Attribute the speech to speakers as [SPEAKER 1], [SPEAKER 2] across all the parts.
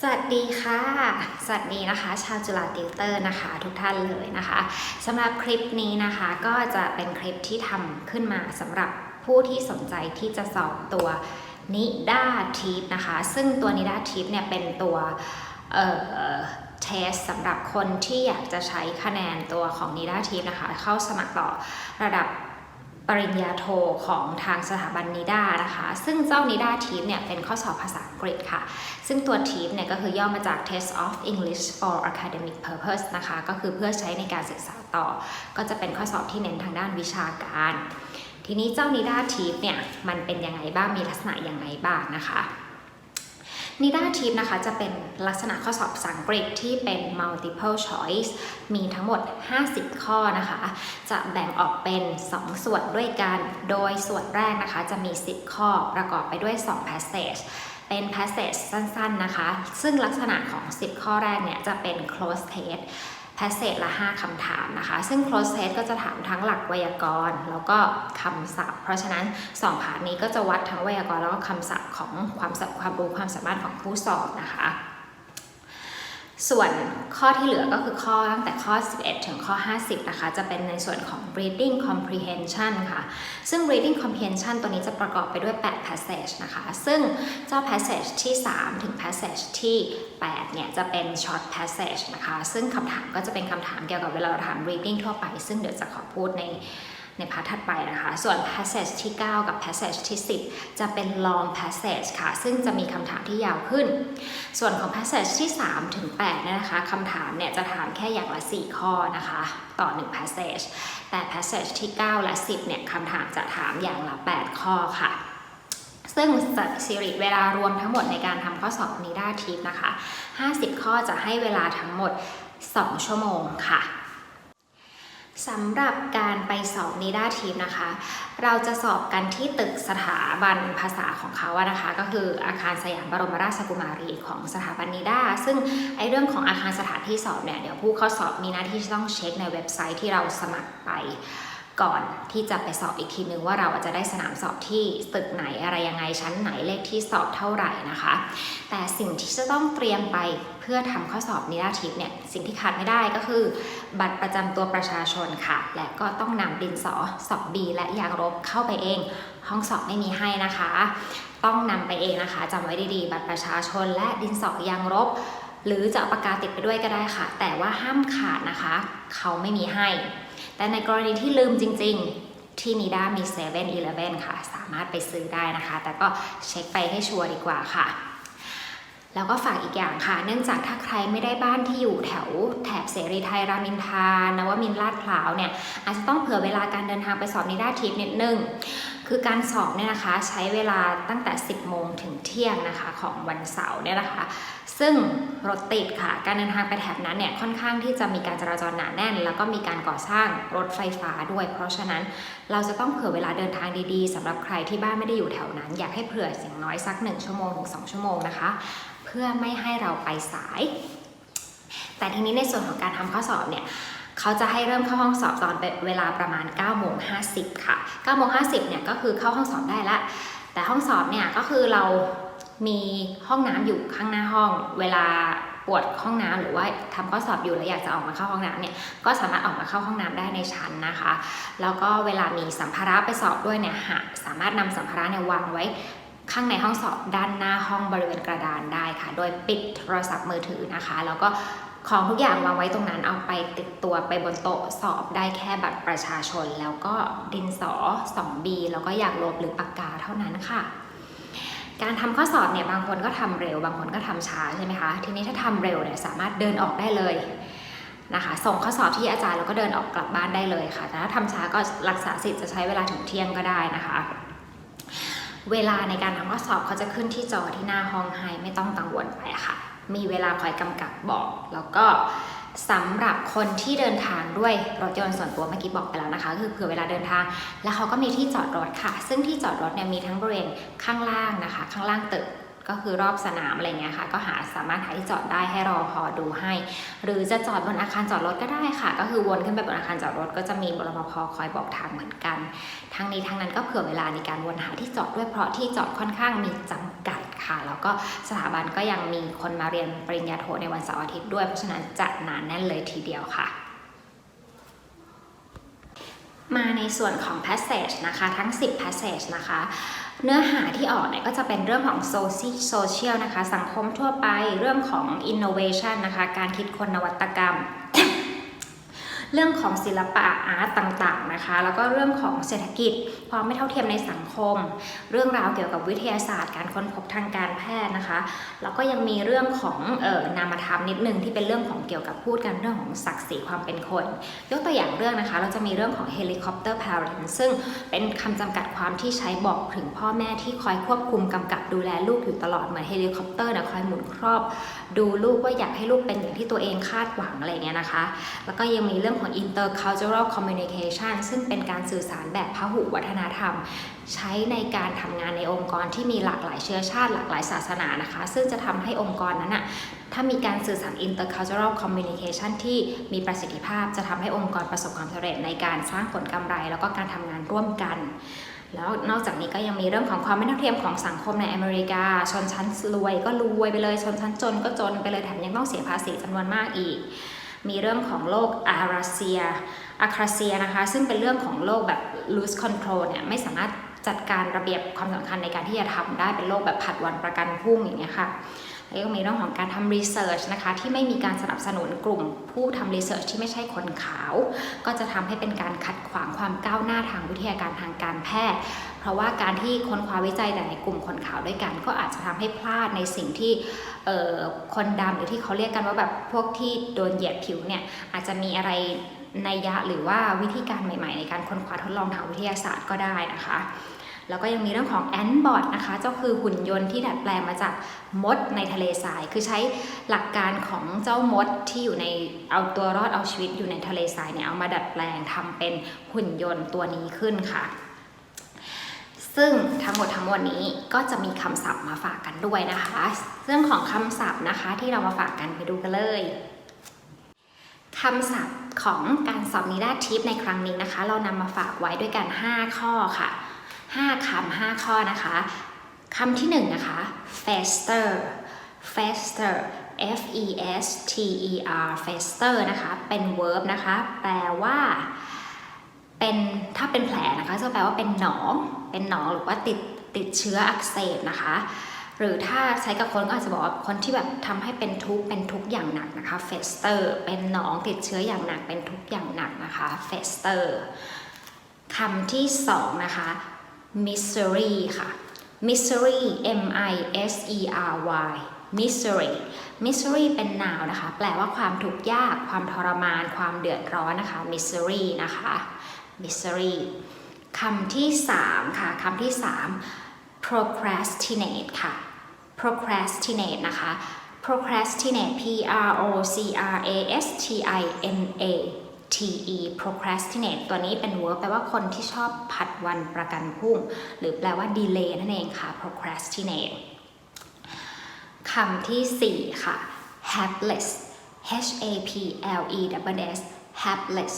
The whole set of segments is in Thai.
[SPEAKER 1] สวัสดีค่ะ สวัสดีนะคะ ชาวจุฬาติวเตอร์นะคะ ทุกท่านเลยนะคะสำหรับคลิปนี้นะคะก็จะเป็นคลิปที่ทำขึ้นมาสำหรับผู้ที่สนใจที่จะสอบตัวนิด้าทีปนะคะ ซึ่งตัวนิด้าทีปเนี่ยเป็นตัวเอ่อเทสสำหรับคนที่อยากจะใช้คะแนนตัวของนิด้าทีปนะคะ เข้าสมัครต่อระดับ ปริญญาโทของทางสถาบันนิด้านะคะ ซึ่งเจ้านิด้าทีมเนี่ยเป็นข้อสอบภาษาอังกฤษค่ะ ซึ่งตัวทีมเนี่ยก็คือย่อมาจาก Test of English for Academic Purpose นะคะ ก็คือเพื่อใช้ในการศึกษาต่อ ก็จะเป็นข้อสอบที่เน้นทางด้านวิชาการ ทีนี้เจ้านิด้าทีมเนี่ยมันเป็นยังไงบ้าง มีลักษณะยังไงบ้างนะคะ นิด้าทีปนะคะจะเป็นลักษณะข้อสอบภาษาอังกฤษที่เป็น multiple choice มีทั้งหมด 50 ข้อนะคะ จะแบ่งออกเป็น 2 ส่วนด้วยกัน โดยส่วนแรกนะคะจะมี 10 ข้อประกอบไปด้วย 2 passage เป็น passage สั้นๆนะคะ ซึ่งลักษณะของ 10 ข้อแรกเนี่ยจะเป็น close test passage ละ 5คำถามนะคะ ซึ่ง close test ก็จะถามทั้งหลักไวยากรณ์ แล้วก็คำศัพท์ เพราะฉะนั้น 2 พาร์ทนี้ก็จะวัดทั้งไวยากรณ์แล้วก็คำศัพท์ของความสัความรู้ความสามารถของผู้สอบนะคะ ส่วนข้อที่เหลือก็คือข้อตั้งแต่ข้อ 11 ถึงข้อ 50 นะคะ จะเป็นในส่วนของ reading comprehension ค่ะ ซึ่ง reading comprehension ตัวนี้จะประกอบไปด้วย 8 passage นะคะ ซึ่งเจ้า passage ที่ 3 ถึง passage ที่ 8 เนี่ย จะเป็น short passage นะคะ ซึ่งคำถามก็จะเป็นคำถามเกี่ยวกับเวลาเราถาม reading ทั่วไป ซึ่งเดี๋ยวจะขอพูดใน ในพาร์ทถัดไปนะคะ ส่วน passage ที่ 9 กับ passage ที่ 10 จะเป็น long passage ค่ะ ซึ่งจะมีคำถามที่ยาวขึ้น ส่วนของ passage ที่ 3 ถึง8เนี่ยนะคะคำถามเนี่ยจะถามแค่อย่างละ 4 ข้อนะคะ ต่อ 1 passage แต่ passage ที่ 9 และ 10 เนี่ยคำถามจะถามอย่างละ 8 ข้อค่ะซึ่งสิริเวลารวมทั้งหมดในการทำข้อสอบนี้ได้ทิปนะคะ 50 ข้อจะให้เวลาทั้งหมด 2 ชั่วโมงค่ะ สำหรับการไปสอบนิด้าทีมนะคะ เราจะสอบกันที่ตึกสถาบันภาษาของเขาอะนะคะ ก็คืออาคารสยามบรมราชกุมารีของสถาบันนิด้าซึ่งไอเรื่องของอาคารสถานที่สอบเนี่ยเดี๋ยวผู้เข้าสอบมีหน้าที่จะต้องเช็คในเว็บไซต์ที่เราสมัครไป ก่อนที่จะไปสอบอีกทีนึงว่าเราจะได้สนามสอบที่ตึกไหนอะไรยังไงชั้นไหนเลขที่สอบเท่าไหร่นะคะ แต่สิ่งที่จะต้องเตรียมไปเพื่อทำข้อสอบนิราทิพย์เนี่ยสิ่งที่ขาดไม่ได้ก็คือ บัตรประจำตัวประชาชนค่ะ และก็ต้องนำดินสอสอบบีและยางลบเข้าไปเอง ห้องสอบไม่มีให้นะคะ ต้องนำไปเองนะคะจำไว้ดีๆ บัตรประชาชนและดินสอยางลบหรือจะเอาปากกาติดไปด้วยก็ได้ค่ะ แต่ว่าห้ามขาดนะคะ เขาไม่มีให้ แต่ในกรณีที่ลืมจริง ๆ ที่นีด้ามี7 e เ e ่ e อค่ะ สามารถไปซื้อได้นะคะ แต่ก็เช็คไปให้ชัวร์ดีกว่าค่ะ แล้วก็ฝากอีกอย่างค่ะ เนื่องจากถ้าใครไม่ได้บ้านที่อยู่แถวแถบเสรีไทย รามินทานวมินลาดพร้าวเนี่ย อาจจะต้องเผื่อเวลาการเดินทางไปสอบนิด้าทิพย์นิดนึง คือการสอบเนี่ยนะคะใช้เวลาตั้งแต่ 10 โมงถึงเที่ยงนะคะของวันเสาร์เนี่ยนะคะ ซึ่งรถติดค่ะ การเดินทางไปแถบนั้นเนี่ยค่อนข้างที่จะมีการจราจรหนาแน่น แล้วก็มีการก่อสร้างรถไฟฟ้าด้วย เพราะฉะนั้นเราจะต้องเผื่อเวลาเดินทางดีๆสำหรับใครที่บ้านไม่ได้อยู่แถวนั้น อยากให้เผื่ออย่างน้อยสัก 1 ชั่วโมงถึง2ชั่วโมงนะคะ เพื่อไม่ให้เราไปสาย แต่ทีนี้ในส่วนของการทำข้อสอบเนี่ย เขาจะให้เริ่มเข้าห้องสอบตอนเวลาประมาณ9โมง50 ค่ะ9โมง50เนี่ยก็คือเข้าห้องสอบได้ละ แต่ห้องสอบเนี่ยก็คือเรามีห้องน้ำอยู่ข้างหน้าห้อง เวลาปวดห้องน้ำหรือว่าทำข้อสอบอยู่แล้วอยากจะออกมาเข้าห้องน้ำเนี่ยก็สามารถออกมาเข้าห้องน้ำได้ในชั้นนะคะ แล้วก็เวลามีสัมภาระไปสอบด้วยเนี่ยหากสามารถนำสัมภาระเนี่ยวางไว้ข้างในห้องสอบด้านหน้าห้องบริเวณกระดานได้ค่ะ โดยปิดโทรศัพท์มือถือนะคะ แล้วก็ ของทุกอย่างวางไว้ตรงนั้นเอาไปติดตัวไปบนโต๊ะสอบได้แค่บัตรประชาชน แล้วก็ดินสอ 2B แล้วก็อยากลบหรือปากกาเท่านั้นค่ะ การทำข้อสอบเนี่ยบางคนก็ทำเร็ว บางคนก็ทำช้าใช่ไหมคะ ทีนี้ถ้าทำเร็วเนี่ยสามารถเดินออกได้เลยนะคะ ส่งข้อสอบที่อาจารย์แล้วก็เดินออกกลับบ้านได้เลยค่ะ แต่ถ้าทำช้าก็รักษาสิทธิ์จะใช้เวลาถึงเที่ยงก็ได้นะคะเวลาในการทำข้อสอบเขาจะขึ้นที่จอที่หน้าห้องให้ไม่ต้องกังวลไปค่ะ มีเวลาคอยกำกับบอก แล้วก็สำหรับคนที่เดินทางด้วยรถยนต์ส่วนตัวเมื่อกี้บอกไปแล้วนะคะคือเผื่อเวลาเดินทาง แล้วเขาก็มีที่จอดรถค่ะ ซึ่งที่จอดรถเนี่ยมีทั้งบริเวณข้างล่างนะคะ ข้างล่างตึกก็คือรอบสนามอะไรเงี้ยค่ะ ก็หาสามารถหาที่จอดได้ให้รอพอดูให้ หรือจะจอดบนอาคารจอดรถก็ได้ค่ะ ก็คือวนขึ้นไปบนอาคารจอดรถก็จะมีรปภคอยบอกทางเหมือนกัน ทั้งนี้ทั้งนั้นก็เผื่อเวลาในการวนหาที่จอดด้วยเพราะที่จอดค่อนข้างมีจำกัด ค่ะแล้วก็สถาบันก็ยังมีคนมาเรียนปริญญาโทในวันเสาร์อาทิตย์ด้วย เพราะฉะนั้นจะหนานแน่นเลยทีเดียวค่ะมาในส่วนของ passage นะคะทั้ง 10 passage นะคะ เนื้อหาที่ออกเนี่ยก็จะเป็นเรื่องของ social นะคะ สังคมทั่วไปเรื่องของ innovation นะคะ การคิดคนนวัตกรรม เรื่องของศิลปะอาร์ตต่างๆนะคะ แล้วก็เรื่องของเศรษฐกิจ ความไม่เท่าเทียมในสังคม เรื่องราวเกี่ยวกับวิทยาศาสตร์ การค้นพบทางการแพทย์นะคะแล้วก็ยังมีเรื่องของออนามธรรมนิดนึงที่เป็นเรื่องของเกี่ยวกับพูดกันเรื่องของศักดิ์ศรีความเป็นคน ยกตัวอย่างเรื่องนะคะ เราจะมีเรื่องของ helicopter parent ซึ่งเป็นคำจำกัดความที่ใช้บอกถึงพ่อแม่ที่คอยควบคุมกำกับดูแลลูกอยู่ตลอดเหมือนเฮลิคอปเตอร์นะคอยหมุนครอบ ดูลูกว่าอยากให้ลูกเป็นอย่างที่ตัวเองคาดหวังอะไรเงี้ยนะคะ แล้วก็ยังมีเรื่องของ intercultural communication ซึ่งเป็นการสื่อสารแบบพหุวัฒนธรรม ใช้ในการทำงานในองค์กรที่มีหลากหลายเชื้อชาติ หลากหลายศาสนานะคะ ซึ่งจะทำให้องค์กรนั้นอะถ้ามีการสื่อสาร intercultural communication ที่มีประสิทธิภาพจะทำให้องค์กรประสบความสำเร็จในการสร้างผลกำไร แล้วก็การทำงานร่วมกันแล้วนอกจากนี้ก็ยังมีเรื่องของความไม่เท่าเทียมของสังคมในอเมริกา ชนชั้นรวยก็รวยไปเลย ชนชั้นจนก็จนไปเลยแถมยังต้องเสียภาษีจำนวนมากอีก มีเรื่องของโรคอาราเซียอาคราเซียนะคะ ซึ่งเป็นเรื่องของโรคแบบ loose control เนี่ยไม่สามารถจัดการระเบียบความสำคัญในการที่จะทำได้เป็นโรคแบบผัดวันประกันพรุ่งอย่างเงี้ยค่ะ แล้วก็มีเรื่องของการทำรีเสิร์ชนะคะที่ไม่มีการสนับสนุนกลุ่ม ผู้ทำรีเสิร์ชที่ไม่ใช่คนขาว ก็จะทำให้เป็นการขัดขวางความก้าวหน้าทางวิทยาการทางการแพทย์ เพราะว่าการที่ค้นคว้าวิจัยแต่ในกลุ่มคนขาวด้วยกัน ก็อาจจะทำให้พลาดในสิ่งที่คนดำหรือที่เขาเรียกกันว่าแบบพวกที่โดนเหยียดผิวเนี่ยอาจจะมีอะไรในยยะหรือว่าวิธีการใหม่ ๆ ในการค้นคว้าทดลองทางวิทยาศาสตร์ก็ได้นะคะ แล้วก็ยังมีเรื่องของแอนบอ t นะคะเจ้าคือหุ่นยนต์ที่ดัดแปลงมาจากมดในทะเลทราย คือใช้หลักการของเจ้ามดที่อยู่ในเอาตัวรอดเอาชีวิตอยู่ในทะเลทรายเนี่ยเอามาดัดแปลงทำเป็นหุ่นยนต์ตัวนี้ขึ้นค่ะซึ่งทั้งหมดทั้งมวลนี้ก็จะมีคำศัพท์มาฝากกันด้วยนะคะ เรื่องของคำศัพท์นะคะที่เรามาฝากกันไปดูกันเลยคำศัพท์ของการสอบนิด้าทิปในครั้งนี้นะคะ เรานำมาฝากไว้ด้วยกัน 5 ข้อค่ะ 5คำ5ข้อนะคะคำที่1นงนะคะ faster faster f e s t e r faster นะคะ เป็น verb นะคะ แปลว่าเป็นถ้าเป็นแผลนะคะจะแปลว่าเป็นหนอง เป็นหนองหรือว่าติดติดเชื้ออักเสบนะคะ หรือถ้าใช้กับคนก็อาจจะบอกว่าคนที่แบบทำให้เป็นทุกข์เป็นทุกข์อย่างหนักนะคะ fester เป็นหนองติดเชื้ออย่างหนักเป็นทุกข์อย่างหนักนะคะ fester คำที่สองนะคะ misery ค่ะ misery m i s e r y misery misery เป็นนาวนะคะ แปลว่าความทุกข์ยาก ความทรมาน ความเดือดร้อนนะคะ misery นะคะ misery คำที่ 3 ค่ะ คำที่ 3 procrastinate ค่ะ procrastinate นะคะ procrastinate p r o c r a s t i n a t e procrastinate ตัวนี้เป็น verb แปลว่าคนที่ชอบผัดวันประกันพรุ่ง หรือแปลว่า delay นั่นเองค่ะ procrastinate คำที่ 4 ค่ะ hapless h a p l e w s hapless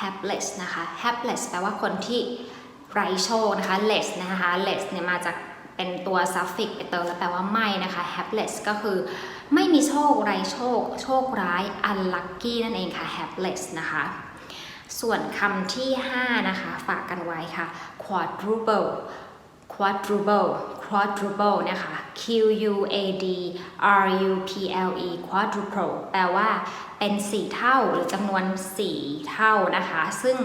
[SPEAKER 1] hapless นะคะ hapless แปลว่าคนที่ไร้โชคนะคะ less นะคะ less เนี่ยมาจาก เป็นตัว suffix ไปเติมแล้วแปลว่าไม่นะคะ hapless ก็คือไม่มีโชคไร้โชค โชคร้าย unlucky นั่นเองค่ะ hapless นะคะ ส่วนคำที่ 5 นะคะ ฝากกันไว้ค่ะ quadruple quadruple quadruple นะคะ Q U A D R U P L E quadruple แปลว่าเป็น 4 เท่าหรือจำนวน 4 เท่านะคะ ซึ่ง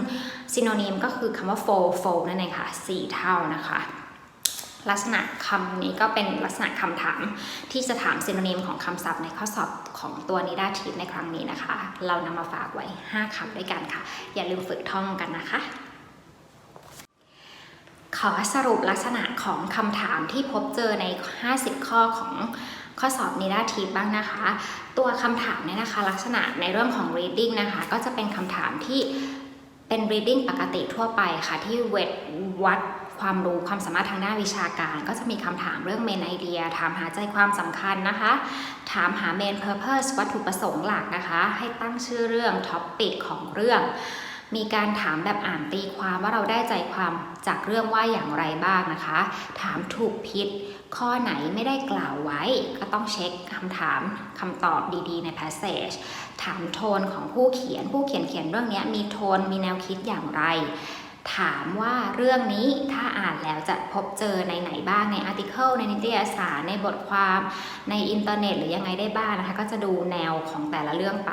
[SPEAKER 1] synonym ก็คือคำว่า four fold นั่นเองค่ะ 4 เท่านะคะ ลักษณะคำนี้ก็เป็นลักษณะคำถามที่จะถาม synonym ของคำศัพท์ในข้อสอบของตัวนิดาทีในครั้งนี้นะคะ เรานำมาฝากไว้ 5คำด้วยกันค่ะ อย่าลืมฝึกท่องกันนะคะ ขอสรุปลักษณะของคำถามที่พบเจอใน 50 ข้อของข้อสอบนิดาทีบ้างนะคะ ตัวคำถามเนี่ยนะคะ ลักษณะในเรื่องของ reading นะคะ ก็จะเป็นคำถามที่เป็น reading ปกติทั่วไปค่ะที่เวทวัด ความรู้ความสามารถทางด้านวิชาการ ก็จะมีคำถามเรื่อง main idea ถามหาใจความสำคัญนะคะ ถามหา main purpose วัตถุประสงค์หลักนะคะ ให้ตั้งชื่อเรื่อง topic ของเรื่อง มีการถามแบบอ่านตีความว่าเราได้ใจความจากเรื่องว่าอย่างไรบ้างนะคะ ถามถูกผิดข้อไหนไม่ได้กล่าวไว้ ก็ต้องเช็คคำถามคำตอบดีๆ ใน passage ถามโทนของผู้เขียน ผู้เขียนเขียนเรื่องนี้มีโทนมีแนวคิดอย่างไร ถามว่าเรื่องนี้ถ้าอ่านแล้วจะพบเจอในไหนบ้างในอาร์ติเคิลในนิตยสารในบทความในอินเทอร์เน็ต หรือยังไงได้บ้างนะคะ ก็จะดูแนวของแต่ละเรื่องไป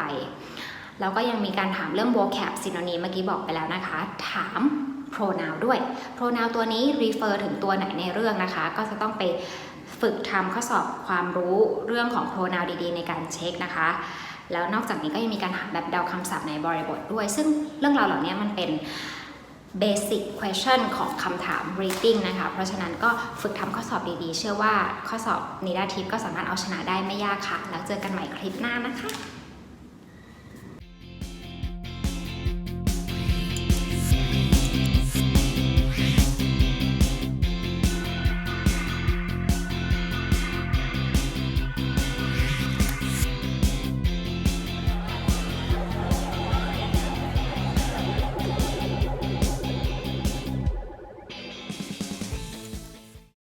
[SPEAKER 1] แล้วก็ยังมีการถามเรื่อง vocab synonym เมื่อกี้บอกไปแล้วนะคะ ถาม pronoun ด้วย pronoun ตัวนี้ refer ถึงตัวไหนในเรื่องนะคะ ก็จะต้องไปฝึกทำข้อสอบความรู้เรื่องของ pronoun ดีๆ ในการเช็คนะคะ แล้วนอกจากนี้ก็ยังมีการถามแบบเดาคำศัพท์ในบริบทด้วย ซึ่งเรื่องราวเหล่านี้มันเป็น basic question ของคำถาม reading นะคะ เพราะฉะนั้นก็ฝึกทำข้อสอบดีๆ เชื่อว่าข้อสอบนิดาทิพย์ก็สามารถเอาชนะได้ไม่ยากค่ะ แล้วเจอกันใหม่คลิปหน้านะคะ